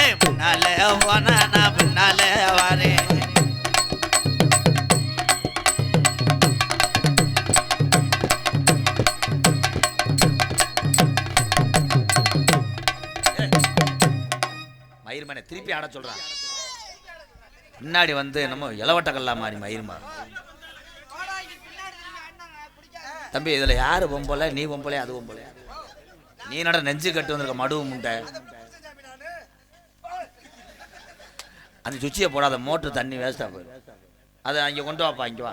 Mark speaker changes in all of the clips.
Speaker 1: ஏ முன்னாலே போனா நான் பின்னாலே வரேன். மயிர்மனை திருப்பி ஆட சொல்றான். முன்னாடி வந்து என்னமோ இளவட்ட கல்லா மாறி மயிர்மா. தம்பி இதுல யாரு பொம்பளை? நீ பொம்பளை அது பொம்பளை. நீ நட நெஞ்சு கட்டு வந்திருக்க மடுவு முண்டை? அந்த சுச்சியை போடாத மோட்டர் தண்ணி வேஸ்ட்டாக போயிடும். அதை அங்கே கொண்டு வாப்பா இங்கே வா.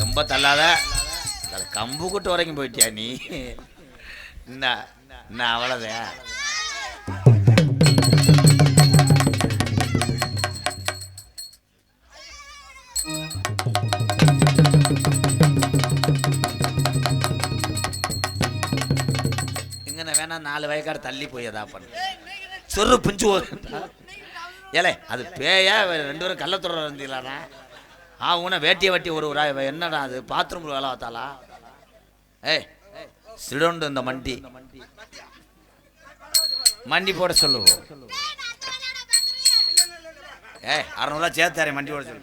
Speaker 1: ரொம்ப தள்ளாத. கம்பு கூட்டு வரைக்கும் போயிட்டியா நீ? என்ன என்ன அவ்வளோதான் வேணா நாலு வயக்காடு தள்ளி போய் எதா பண்ணு. சொரு பிஞ்சு ஏலே அது பேயா? ரெண்டு பேரும் கள்ளத்துறை இருந்தீங்களாண்ணா ஆ உன வேட்டியை வட்டி ஒரு ஒரு என்னடா அது? பாத்ரூம் வேலை பார்த்தாளா? ஏய் சிடோண்டு இந்த மண்டி. மண்டி போட சொல்லுவோம் ஏய் அறநூறுவா சேர்த்தாரே மண்டி போட சொல்லு.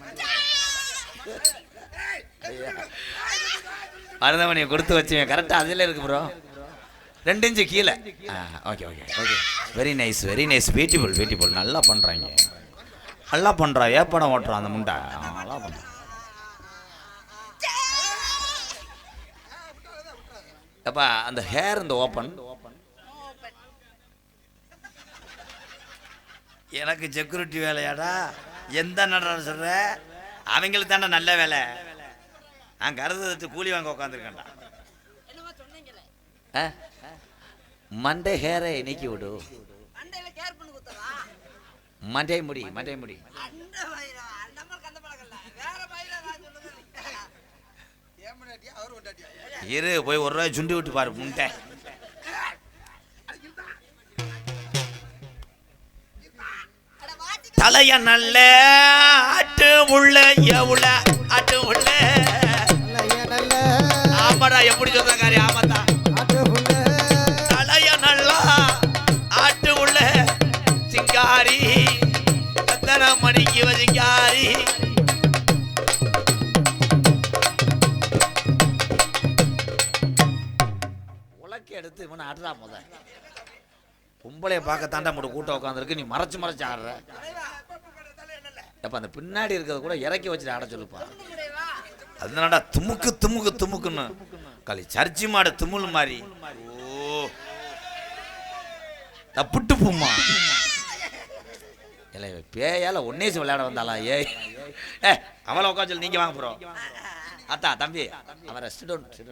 Speaker 1: மருதமணியை கொடுத்து வச்சுவேன். கரெக்டாக அதில் இருக்கு ப்ரோ ரெண்டு இன்ச்சு கீழே okay okay okay very nice very nice beautiful beautiful நல்லா பண்ணுறாங்க நல்லா பண்ணுறா ஏப்படம் ஓட்டுறான் அந்த முண்டை. நல்லா பண்ணுறான் அப்பா அந்த ஹேர் இந்த ஓப்பன் எனக்கு செக்யூரிட்டி வேலையாடா. எந்த நடனம் சொல்ற? அவங்களுக்கு தானே நல்ல வேலை. நான் கருது வச்சு கூலி வாங்க உட்காந்துருக்கேன்டா ஆ? மண்டே ஹேரை நீக்கி விடு.
Speaker 2: அண்டையில கேர் பண்ணி குத்தவா?
Speaker 1: மண்டே முடி மண்டே முடி. இரு போய் ஒரு ரூபாய் சுண்டி விட்டு பாரு முண்டை. தலைய நல்ல ஆட்டு உள்ள எவுள ஆட்டு உள்ள ஆமாடா எப்படி சொல்றாரு ஆமாத்தா. எத்தனை மணிக்கு உலக்க எடுத்து இவனை ஆடுறா முத. பொம்பளைய பார்க்க தாண்டா முட கூட்டம் உட்காந்துருக்கு நீ மறைச்சு மறைச்சு ஆடுற. அப்ப அந்த பின்னாடி இருக்கிறத கூட இறக்கி வச்சுட்டு ஆட சொல்லுப்பா. அதனாடா துமுக்கு துமுக்கு துமுக்குன்னு. களி சர்ச்சி மாடு துமுல் மாதிரி. ஓ. தப்புட்டு பூமா இல்லை பேயால ஒன்னேசி விளையாட வந்தாளா? ஏய் ஏ அவளை உட்காந்து சொல்லி நீங்க வாங்க போறோம். அத்தா தம்பி அவன் rest down
Speaker 2: sit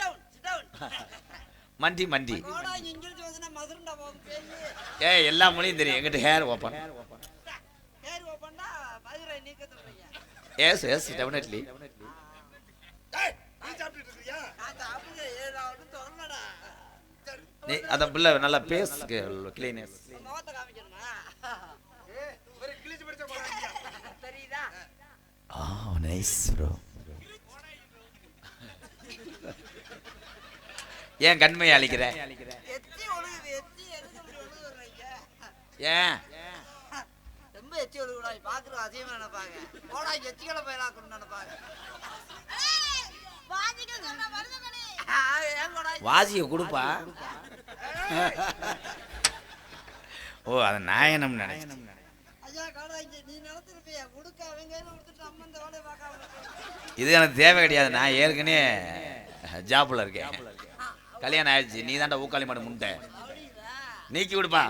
Speaker 2: down sit down
Speaker 1: மண்டி
Speaker 2: பேய்
Speaker 1: ஏய் எல்லா மொழியும் தெரியும். எங்கிட்ட hair open yes yes definitely நீ அந்த பிள்ளை நல்லா பேஸ் கிளீனஸ்
Speaker 2: முகத்தை காமிக்கணுமா ஒரு கிழிச்சு பிடிச்ச தெரியுதா
Speaker 1: ஆ நைஸ் ப்ரோ ஏன் கண்மையை அழிக்கிற? ஏன்?
Speaker 2: ரொம்ப எச்சி ஒழுகுடா பாக்குறது அசியமா நினைப்பாங்க? போடா எச்சிகளை பயிலாக்கணும்னு நினைப்பாங்க. ஆ, ஏன் போடா.
Speaker 1: வாசியை கொடுப்பா. ஓ அது நாயனம் நினைச்சேன்?
Speaker 2: நீ கொடுக்க அவங்க கொடுத்துட்டு இந்த வேலையை பார்க்காம.
Speaker 1: இது எனக்கு தேவை கிடையாது. நான் ஏற்கனவே ஜாப்ல இருக்கேன். கல்யாணம் ஆயிடுச்சு. நீ தாண்டா ஊக்காளி மாடு முண்டை. நீக்கி விடுப்பா?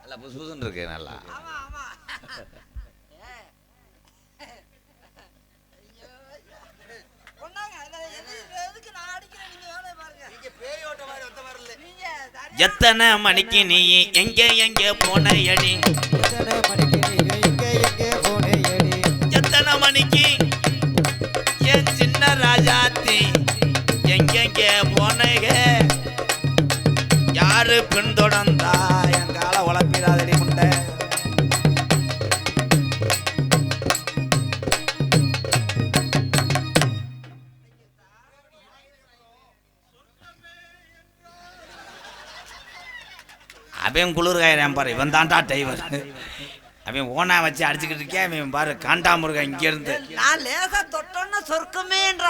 Speaker 1: நல்லா புசு புசுன்னு இருக்கு நல்லா. எத்தனை மணிக்கு நீ எங்க எங்க போன அடி எத்தனை மணிக்கு? என் சின்ன ராஜாத்தி எங்கெங்க போனக யாரு பின்தொடர்ந்தா? என் கால உழப்பிடாதடி முண்டை. அப்பயும் குளிர் காயிறான் பாரு இவன் தான்டா டிரைவர் அவன் ஓனா வச்சு அடிச்சுக்கிட்டு இருக்கேன் அவன் பாரு காண்டாமுருகன் இங்க இருந்து
Speaker 2: நான் லேசா தொட்டோன்னா சொர்க்கமே என்று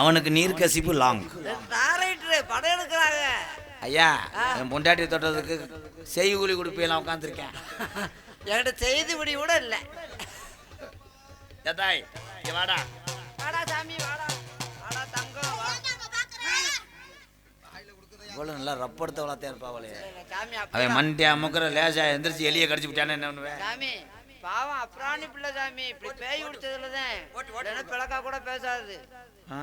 Speaker 1: அவனுக்கு நீர் கசிப்பு லாங்
Speaker 2: படம் எடுக்கிறாங்க.
Speaker 1: ஐயா என் பொண்டாட்டி தொட்டதுக்கு செய்கூலி கொடுப்பீலாம் உட்காந்துருக்கேன்
Speaker 2: என்கிட்ட செய்தி முடி கூட இல்லை.
Speaker 1: ஏதாய் இங்க வாடா
Speaker 2: வாடா.
Speaker 1: இவ்வளோ நல்லா ரப்படுத்த வளர்த்தே இருப்பாவளே
Speaker 2: சாமி
Speaker 1: அவன்
Speaker 2: அப்படி
Speaker 1: மண்டே அமுக்கிற லேசா எந்திரிச்சு எலியை கடிச்சு விட்டானே என்ன பண்ணுவேன்
Speaker 2: சாமி பாவம் அப்புறாணி பிள்ளை சாமி இப்படி பேய் குடிச்சதுல தான் பிளக்கா கூட பேசாது.
Speaker 1: ஆ?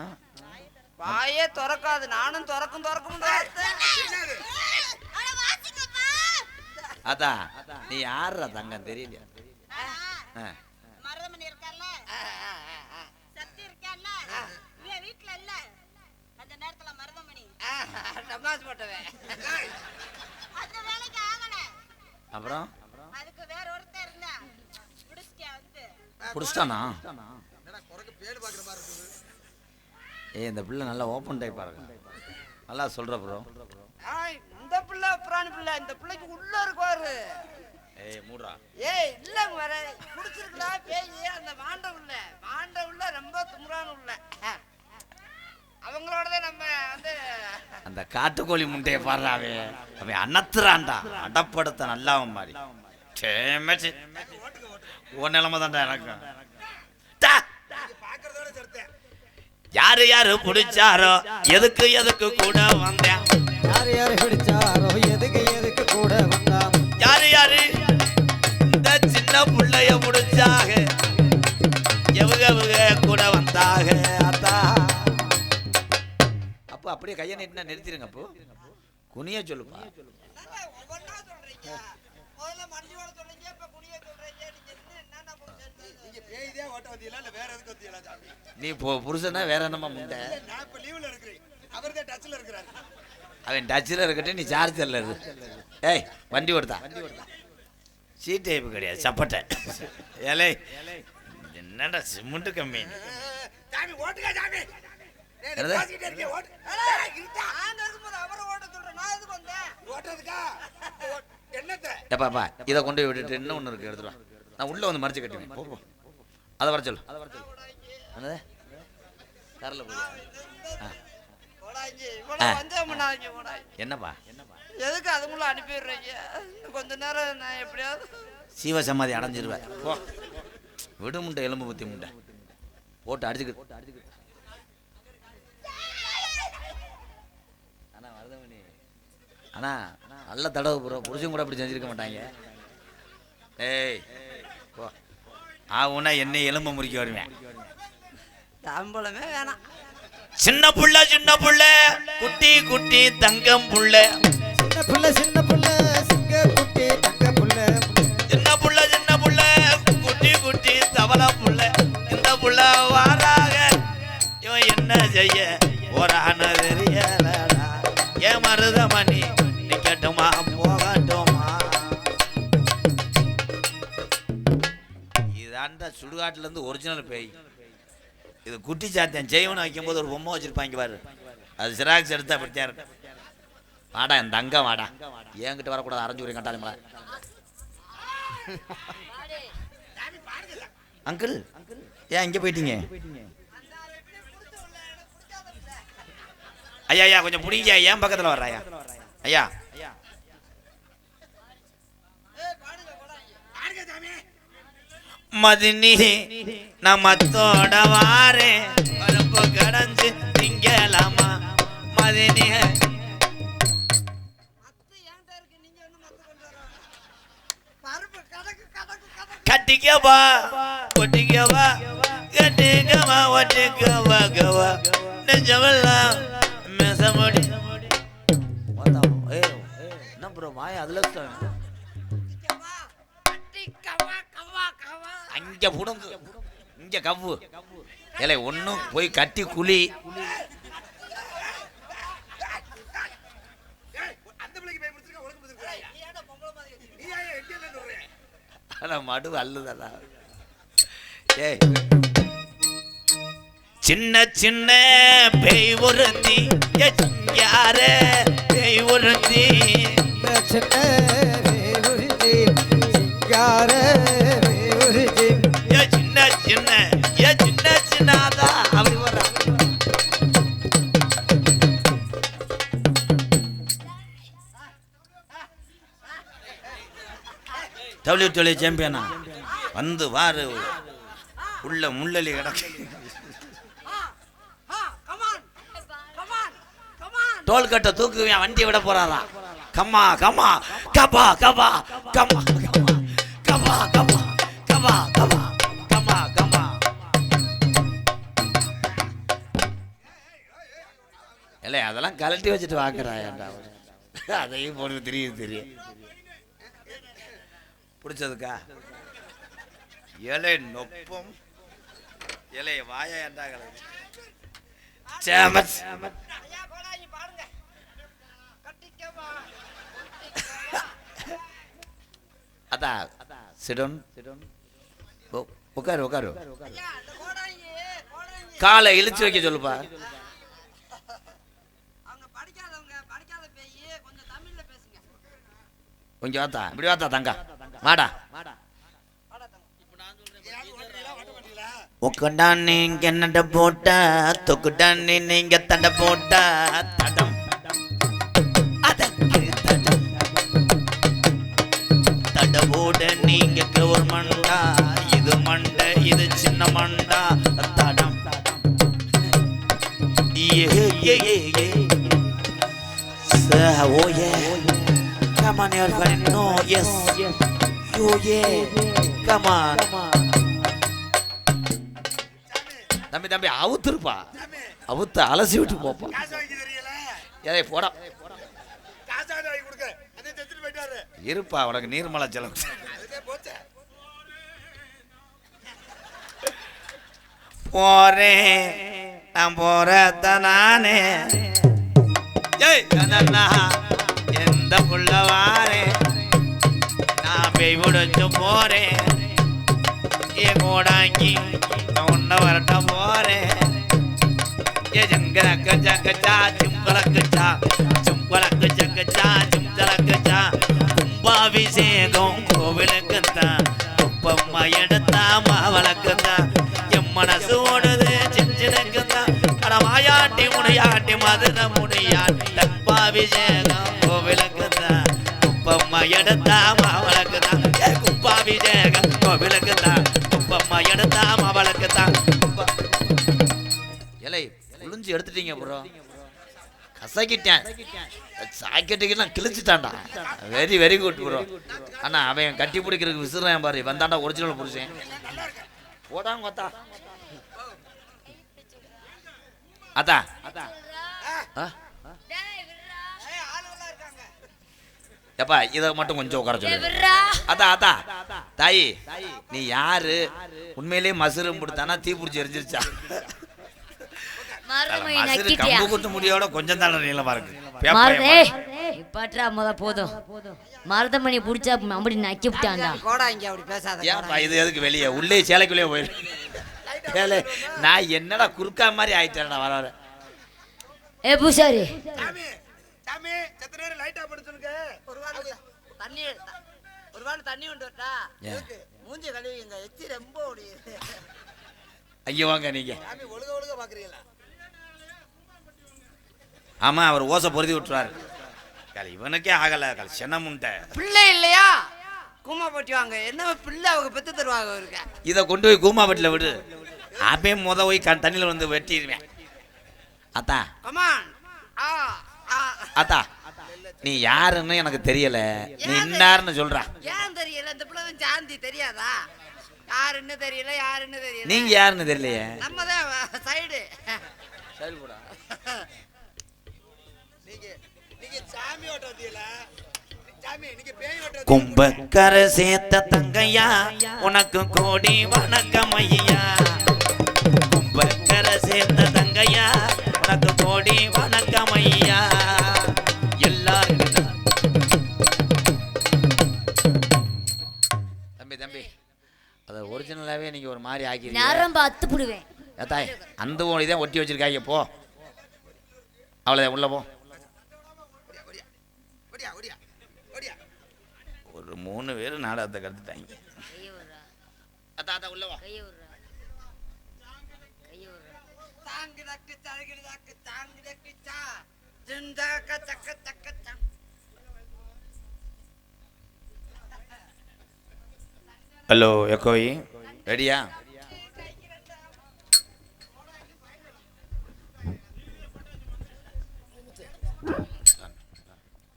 Speaker 2: வாயே திறக்காது நானும் திறக்கும் திறக்கும்
Speaker 1: அதான் நீ யாருடா தங்கம் தெரியலையா?
Speaker 2: டமாஸ் போட்டவன்.
Speaker 3: அந்த வேலைக்கு ஆகல.
Speaker 1: அப்புறம்?
Speaker 3: அதுக்கு வேற ஒருத்தர் இருந்தா பிடிச்சிட்டியா வந்து?
Speaker 1: புடிச்சிட்டானா? ஏய் இந்த பிள்ளை நல்லா ஓப்பன் டைப்பாக இருக்கு நல்லா சொல்கிற ப்ரோ
Speaker 2: இந்த பிள்ளை அப்புறாணி பிள்ளை. இந்த பிள்ளைக்கு உள்ள இருக்குவாரு
Speaker 1: ஏய் மூடுறா.
Speaker 2: ஏய் இல்லங்க வர குடிச்சிருக்கா பேய். அந்த மாண்ட உள்ள மாண்ட உள்ள ரொம்ப தும்ரான உள்ள அவங்களோட தான் நம்ம வந்து
Speaker 1: அந்த காட்டுக்கோழி முட்டையை பாடுறா அவன். அனத்துறான்டா அடப்படுத்த நல்லா அவன் மாதிரி சேமச்சு உன் நிலமை தான்டா எனக்கு டா! யாரு யாரு பிடிச்சாரோ எதுக்கு எதுக்கு கூட வந்தேன்.
Speaker 4: யார் யார் பிடிச்சாரோ எதுக்கு எதுக்கு கூட வந்தா
Speaker 1: யாரு யாரு? இந்த சின்ன புள்ளைய முடிச்சாக எவுக எவுக கூட வந்தாக. அப்போ அப்படியே கையை நீட்டினா நிறுத்திடுங்க அப்போ. குனிய சொல்லுப்பா. நீ இப்போ புருஷனா வேற என்னமா முண்டை?
Speaker 5: நான் இப்ப லீவ்ல இருக்கிறேன். அவர் தான் டச்ல இருக்கிறாரு.
Speaker 1: அவன் டச்சில் இருக்கட்டும் நீ சார்ஜரில் இரு. ஏய் வண்டி ஓடுதா? சீட் டைப்பு கிடையாது சப்பட்டை. ஏலே என்னடா சிமெண்ட் கம்மி ஏப்பாப்பா இதை கொண்டு போய் விட்டுட்டு இன்னும் ஒன்று இருக்கு எடுத்துட்டு வா. நான் உள்ளே வந்து மறைச்சு கட்டுவேன். போ போ. அதை வர சொல்லு.
Speaker 2: இவ்வளவு வந்தே பண்ணாங்க போடாங்க
Speaker 1: என்னப்பா?
Speaker 2: எதுக்கு அதுக்குள்ள அனுப்பிடுறீங்க? கொஞ்ச நேரம் நான் எப்படியாவது
Speaker 1: சீவ சமாதி அடைஞ்சிருவேன். விடு முண்டை எலும்பு பத்தி முண்டை. போட்டு அடிச்சுக்கிட்டு அண்ணா வரதமணி அண்ணா நல்ல தடவை ப்ரோ புருஷன் கூட அப்படி செஞ்சிருக்க மாட்டாங்க. ஏய் போ. ஆகுனா என்னை எலும்பு முறிக்க வருவேன்.
Speaker 2: சம்பளமே வேணாம்.
Speaker 1: சின்ன புள்ள சின்ன புள்ள குட்டி குட்டி தங்கம் புள்ள.
Speaker 4: சின்ன புள்ள சின்ன புள்ள சிங்க குட்டி தங்க புள்ள.
Speaker 1: சின்ன புள்ள சின்ன புள்ள குட்டி குட்டி தவள புள்ள. இந்த புள்ள வாராக. இவன் என்ன செய்ய? போறான தெரியலடா ஏன் மருதமணி? இதாண்டா சுடுகாட்டிலேருந்து ஒரிஜினல் பேய். இது குட்டி சாத்தியம் ஜெயவனை வைக்கும்போது ஒரு பொம்மை வச்சுருப்பாங்க பாரு. அது ஜெராக்ஸ் எடுத்தா அப்படித்தான் இருக்கும் வாடா என் தங்கம் வாடா. என்கிட்ட வரக்கூடாது அரைஞ்சு விடுங்க கட்டாளி அங்கிள் ஏன் இங்கே போயிட்டீங்க? ஐயா ஐயா கொஞ்சம் பிடிங்க ஏன் பக்கத்தில் வர்றாயா ஐயா
Speaker 5: பாருங்க சாமி
Speaker 1: மதினி நமத்தோட வாரே பருப்பு கடைஞ்சு திங்கலாமா மதினி கட்டிக்கவா ஒட்டிக்கவா கட்டிக்கவா ஒட்டிக்கவா கவா. நெஞ்சமெல்லாம் மெசமடி. என்ன ப்ரோ வாய் அதுல
Speaker 2: கவா கட்டி கவா கவா
Speaker 1: இங்க புடுங்கு. இங்க கவ்வு. இல்லை ஒண்ணும் போய் கட்டி குழி. ஆனா மடு அல்லுதடா ஏய். சின்ன சின்ன பேய் ஒருத்தி. யார? பேய் ஒருத்தி.
Speaker 4: சின்ன சின்ன
Speaker 1: டபிள்யூ டபிள்யூ சாம்பியனா வந்து வாரு. உள்ள முள்ளலி கிடக்கு.
Speaker 2: டோல்கட்டை
Speaker 1: டோல் தூக்குவேன் வண்டி விட போறாராம் கம்மா கம்மா கபா கபா கம்மா கபா கபா கபா கபா கம்மா கம்மா. இல்லை அதெல்லாம் கலட்டி வச்சுட்டு வாங்குறாயாண்டா அதையும் போடுறது தெரியுது தெரியும் பிடிச்சதுக்கா? இலை நொப்பம். இலை வாயாண்டா கலக்கு. சேமத்.
Speaker 2: ஐயா கோடாங்கி பாடுங்க கட்டிக்கவா
Speaker 1: அதா சிடோன் உட்காரு உட்காரு காலை இழுச்சு வைக்க சொல்லுப்பா.
Speaker 2: கொஞ்சம்
Speaker 1: வாத்தா இப்படி வாத்தா தங்கா. வாடா. உக்கடா நீங்க என்னட போட்ட தொக்குடா நீ நீங்க தட போட்ட தடம். தடவோட நீங்க ஒரு மண்டா இது மண்டை இது சின்ன மண்டா தடம். ஏ ஏ ஏ ஏ. Sir, oh yes Come Oh yeah. Come on. தம்பி தம்பி அவுத்துருப்பா. அவுத்து அலசி விட்டு போப்பா.
Speaker 5: காசு
Speaker 1: ஏதே போடா. இருப்பா உனக்கு நீர்மலை
Speaker 5: ஜலம்.
Speaker 1: போறேன். நான் போறத நானே. எந்த புள்ள வாரே? போய் முடிச்சு போறேன் ஏ கோடாங்கி நான் உன்ன வரட்ட போறேன் ஏ ஜங்கலக்க ஜங்கச்சா சிம்பலக்கச்சா சிம்பலக்கு ஜங்கச்சா சிம்பலக்கச்சா கும்பாபிஷேகம் கோவிலுக்குத்தான் குப்பம்மா எடுத்தா மாவளக்குத்தான் என் மனசு ஓடுது சிஞ்சினுக்குத்தான் தான் அட மாயாட்டி முனையாட்டி மதுர முனையாட்டி தப்பாபிஷேகம் கோவிலுக்குத்தான் குப்பம்மா எடுத்தா மாவளக்கு கிழிச்சு எடுத்துட்டீங்க ப்ரோ கசக்கிட்டேன். சாக்கெட்டுக்கெல்லாம் கிழிச்சிட்டான்டா. வெரி வெரி குட் ப்ரோ அண்ணா அவன் கட்டி பிடிக்கிறதுக்கு விசிறான் பாரு. வந்தாண்டா ஒரிஜினல் புருஷன் போடாங்க
Speaker 2: கொத்தா அதா
Speaker 1: எப்பா இதை மட்டும் கொஞ்சம் உட்கார சொல்லு.
Speaker 3: அதா
Speaker 1: அதா தாய் தாயி நீ யாரு? உண்மையிலேயே மசுரம் கொடுத்தானா தீ பிடிச்சி எரிஞ்சிருச்சா? கம்பு குத்து முடியோட கொஞ்சம் தானே நீளமா இருக்கு.
Speaker 3: இப்பாற்றா முத போதும். மருதமணி புடிச்சா அப்படி நக்கி விட்டான்டா
Speaker 2: கோடாங்கி அப்படி பேசாத
Speaker 1: இது எதுக்கு வெளியே? உள்ளே சேலைக்குள்ளே போயிரு. நான் என்னடா குறுக்கா மாதிரி ஆயிட்டேன்டா வர வர.
Speaker 3: ஏ பூசாரி.
Speaker 1: ஐயோ வாங்க நீங்க.
Speaker 5: சாமி ஒழுக ஒழுக பாக்குறீங்களா?
Speaker 1: ஆமா அவர் ஓசை பொருதி விட்டுறாரு. கால இவனுக்கே ஆகல. கால சென்னமுன்ட்ட
Speaker 2: பிள்ளை இல்லையா? கூமா போட்டி வாங்க. என்ன பிள்ளை அவங்க பெத்து தருவாங்க அவருக்கு
Speaker 1: இதை கொண்டு போய் கூமாபட்டில் விடு. அப்பயே முத போய் கண் தண்ணியில் வந்து வெட்டிடுவேன். அத்தா.
Speaker 2: கமான் ஆ ஆ.
Speaker 1: அத்தா நீ யாருன்னு எனக்கு தெரியல. நீ இன்னாருன்னு சொல்றா.
Speaker 2: ஏன் தெரியல? இந்த பிள்ளை தான் சாந்தி தெரியாதா? யாருன்னு தெரியல யாருன்னு தெரியல.
Speaker 1: நீங்க யாருன்னு தெரியலையே?
Speaker 2: நம்ம தான் சைடு.
Speaker 5: நீங்க நீங்க சாமி ஓட்ட வந்தீங்களா சாமி நீங்க பேய் ஓட்ட
Speaker 1: கும்பக்கரை சேர்த்த தங்கையா உனக்கு கோடி வணக்கம் ஐயா. கும்பக்கரை சேர்த்த தங்கையா உனக்கு கோடி வணக்கம் ஐயா. எல்லாருக்கும் தம்பி தம்பி அதை ஒரிஜினலாவே நீங்க ஒரு மாதிரி ஆக்கிருக்கீங்க.
Speaker 3: நேரம் பார்த்து புடுவேன்
Speaker 1: ஏத்தாய் அந்த ஓடி தான் ஒட்டி வச்சிருக்காங்க போ. அவ்வளோதான் உள்ள போ. மூணு பேர் நாடகத்தை கற்றுட்டாங்க அத்தா அத்தா உள்ள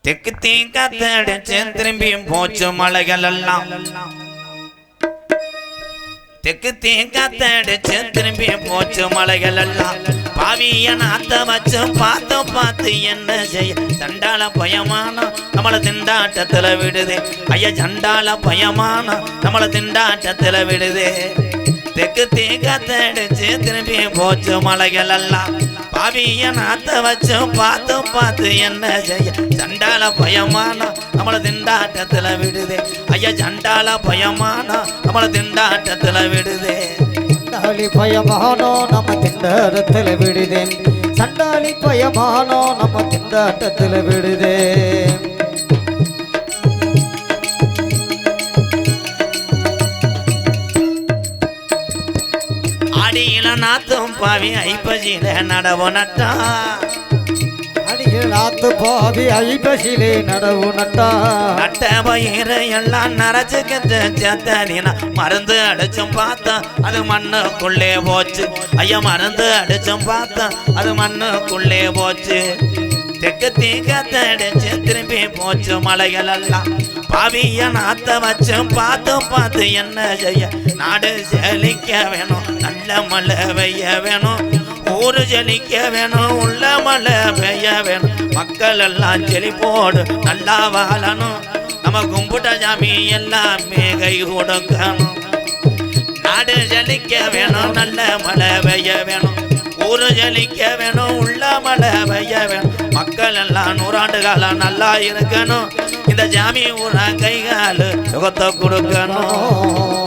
Speaker 2: தெக்கு
Speaker 1: தீங்காத்தடிச்சு திரும்பியும் போச்சு மலைகள் எல்லாம் தெக்கு தீங்காத்தடிச்சு திரும்பியும் போச்சு மலைகள் எல்லாம் பாவிய நாத்த வச்சு பார்த்து பார்த்து என்ன செய்ய? சண்டால பயமான நம்மள திண்டாட்டத்துல விடுதே. ஐயா சண்டால பயமான நம்மள திண்டாட்டத்துல விடுதே. தெக்கு தீங்காத்தடிச்சு திரும்பி போச்சு மலைகள் எல்லாம் பாவிய நாத்த வச்சு பார்த்து பார்த்து என்ன செய்ய? சண்டால பயமான நம்மள திண்டாட்டத்துல விடுதே. ஐயா சண்டால பயமான நம்மள திண்டாட்டத்துல விடுதே.
Speaker 4: சண்டாளி பயமானோ நம்ம திண்டாட்டத்தில் விடுதேன் சண்டாளி பயமானோ நம்ம திண்டாட்டத்தில் விடுதேன்
Speaker 1: அடியில நாத்தும் பாவி ஐப்பசியில நடவு நட்டா.
Speaker 4: நாத்து பாதி ஐபசிலே நடவு நட்டா.
Speaker 1: நட்ட பயிரை எல்லாம் நரைச்சு சேத்தனினா மருந்து அடிச்சும் பார்த்தா அது மண்ணுக்குள்ளே போச்சு. ஐயா மருந்து அடிச்சும் பார்த்தா அது மண்ணுக்குள்ளே போச்சு. தெக்கு தீக்கத்தடிச்சு திரும்பி போச்சு மலைகள் எல்லாம். பாவிய நாத்த வச்சு பார்த்து பார்த்து என்ன செய்ய? நாடு செழிக்க வேணும் நல்ல மழை பெய்ய வேணும். ஊரு ஜனிக்க வேணும் உள்ள மழை பெய்ய வேணும். மக்கள் எல்லாம் செழிப்போடு நல்லா வாழணும். நம்ம கும்பிட்ட ஜாமி எல்லாமே கை கொடுக்கணும் நாடு ஜலிக்க வேணும் நல்ல மழை பெய்ய வேணும். ஊரு ஜலிக்க வேணும் உள்ள மழை பெய்ய வேணும். மக்கள் எல்லாம் நூறாண்டு காலம் நல்லா இருக்கணும். இந்த ஜாமி ஊரா கைகால் சுகத்தை கொடுக்கணும்.